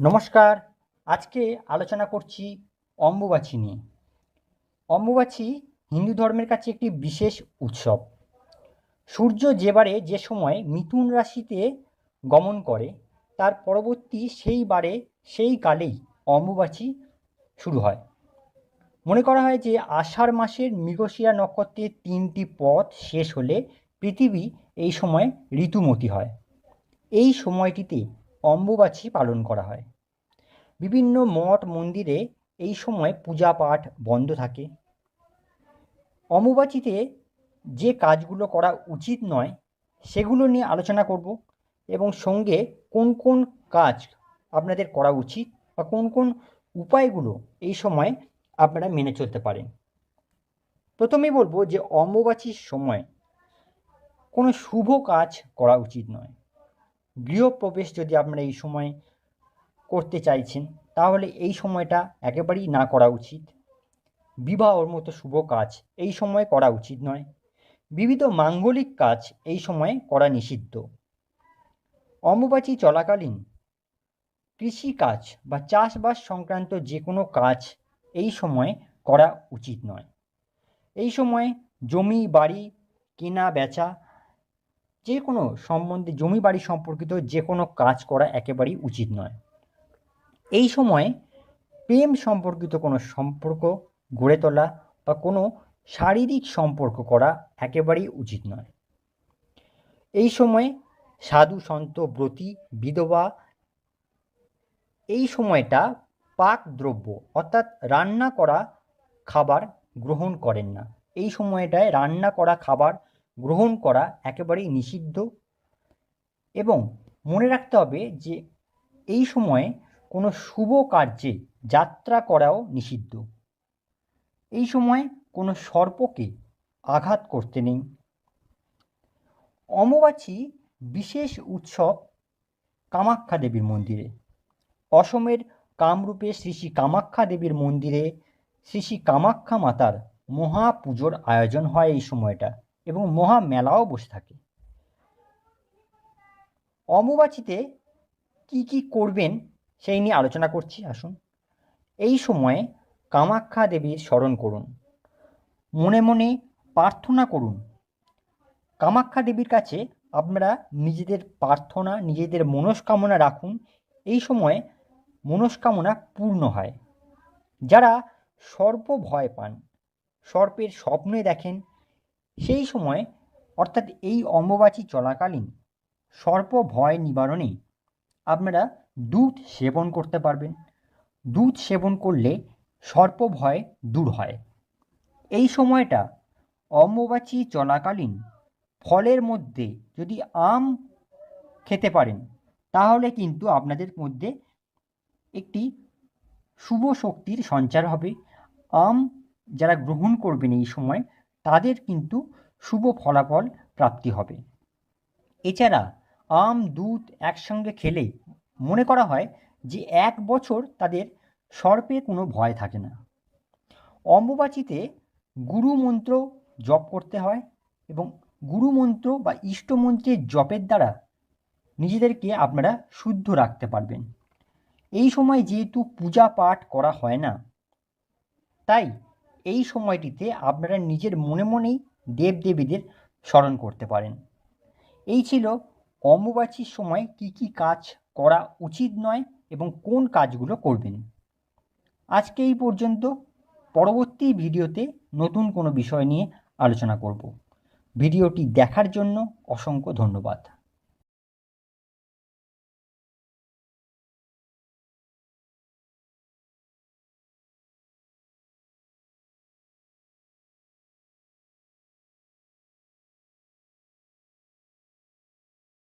নমস্কার, আজকে আলোচনা করছি অম্বুবাচী নিয়ে। অম্বুবাচী হিন্দু ধর্মের কাছে একটি বিশেষ উৎসব। সূর্য যেবারে যে সময় মিথুন রাশিতে গমন করে, তার পরবর্তী সেই বারে সেই কালেই অম্বুবাচী শুরু হয়। মনে করা হয় যে আষাঢ় মাসের মৃগশিরা নক্ষত্রের তিনটি পথ শেষ হলে পৃথিবী এই সময় ঋতুমতী হয়। এই সময়টিতে অম্বুবাচী পালন করা হয়। বিভিন্ন মঠ, মন্দিরে এই সময় পূজা পাঠ বন্ধ থাকে। অম্বুবাচীতে যে কাজগুলো করা উচিত নয়, সেগুলো নিয়ে আলোচনা করব এবং সঙ্গে কোন কোন কাজ আপনাদের করা উচিত বা কোন কোন উপায়গুলো এই সময় আপনারা মেনে চলতে পারেন। প্রথমেই বলব যে অম্বুবাচীর সময় কোনো শুভ কাজ করা উচিত নয়। গৃহপ্রবেশ যদি আপনারা এই সময় করতে চাইছেন, তাহলে এই সময়টা একেবারেই না করা উচিত। বিবাহর মতো শুভ কাজ এই সময় করা উচিত নয়। বিবিধ মাঙ্গলিক কাজ এই সময়ে করা নিষিদ্ধ। অম্বুবাচী চলাকালীন কৃষিকাজ বা চাষবাস সংক্রান্ত যে কোনো কাজ এই সময়ে করা উচিত নয়। এই সময় জমি, বাড়ি, কেনা, বেচা যে কোনো সম্বন্ধে জমি বাড়ি সম্পর্কিত যে কোনো কাজ করা একেবারেই উচিত নয়। এই সময়ে প্রেম সম্পর্কিত কোনো সম্পর্ক গড়ে তোলা বা কোনো শারীরিক সম্পর্ক করা একেবারেই উচিত নয়। এই সময়ে সাধু, সন্ত, ব্রতী, বিধবা, এই সময়টা পাক দ্রব্য অর্থাৎ রান্না করা খাবার গ্রহণ করেন না। এই সময়টায় রান্না করা খাবার গ্রহণ করা একেবারেই নিষিদ্ধ। এবং মনে রাখতে হবে যে এই সময়ে কোনো শুভ কার্যে যাত্রা করাও নিষিদ্ধ। এই সময় কোনো সর্পকে আঘাত করতে নেই। অম্বুবাচী বিশেষ উৎসব কামাখ্যা দেবীর মন্দিরে। অসমের কামরূপে শ্রী শ্রী কামাখ্যা দেবীর মন্দিরে শ্রী শ্রী কামাখ্যা মাতার মহা পুজোর আয়োজন হয় এই সময়টা। এবং মহা মেলাও বসে থাকে। অম্বুবাচীতে কি কি করবেন সেই নিয়ে আলোচনা করছি, আসুন। এই সময়ে কামাখ্যা দেবীর স্মরণ করুন। মনে মনে প্রার্থনা করুন। কামাখ্যা দেবীর কাছে আপনারা নিজেদের প্রার্থনা, নিজেদের মনস্কামনা রাখুন। এই সময়ে মনস্কামনা পূর্ণ হয়। যারা সর্প ভয় পান, সর্পের স্বপ্নে দেখেন সেই সময়, অর্থাৎ এই অম্বুবাচী চলাকালীন সর্প ভয় নিবারণে আপনারা দুধ সেবন করতে পারবেন। দুধ সেবন করলে সর্প ভয় দূর হয়। এই সময়টা অম্বুবাচী চলাকালীন ফলের মধ্যে যদি আম খেতে পারেন, তাহলে কিন্তু আপনাদের মধ্যে একটি শুভ শক্তির সঞ্চার হবে। আম যারা গ্রহণ করবেন এই সময় তাদের কিন্তু শুভ ফলাফল প্রাপ্তি হবে। এছাড়া আম, দুধ একসঙ্গে খেলে মনে করা হয় যে এক বছর তাদের সর্পে কোনো ভয় থাকে না। অম্বুবাচীতে গুরু মন্ত্র জপ করতে হয় এবং গুরু মন্ত্র বা ইষ্টমন্ত্রের জপের দ্বারা নিজেদেরকে আপনারা শুদ্ধ রাখতে পারবেন। এই সময় যেহেতু পূজা পাঠ করা হয় না, তাই এই সময়টিতে আপনারা নিজের মনে মনেই দেবদেবীদের স্মরণ করতে পারেন। এই ছিল অম্বুবাচীর সময় কি কি কাজ করা উচিত নয় এবং কোন কাজগুলো করবেন। আজকে এই পর্যন্ত। পরবর্তী ভিডিওতে নতুন কোনো বিষয় নিয়ে আলোচনা করব। ভিডিওটি দেখার জন্য অসংখ্য ধন্যবাদ।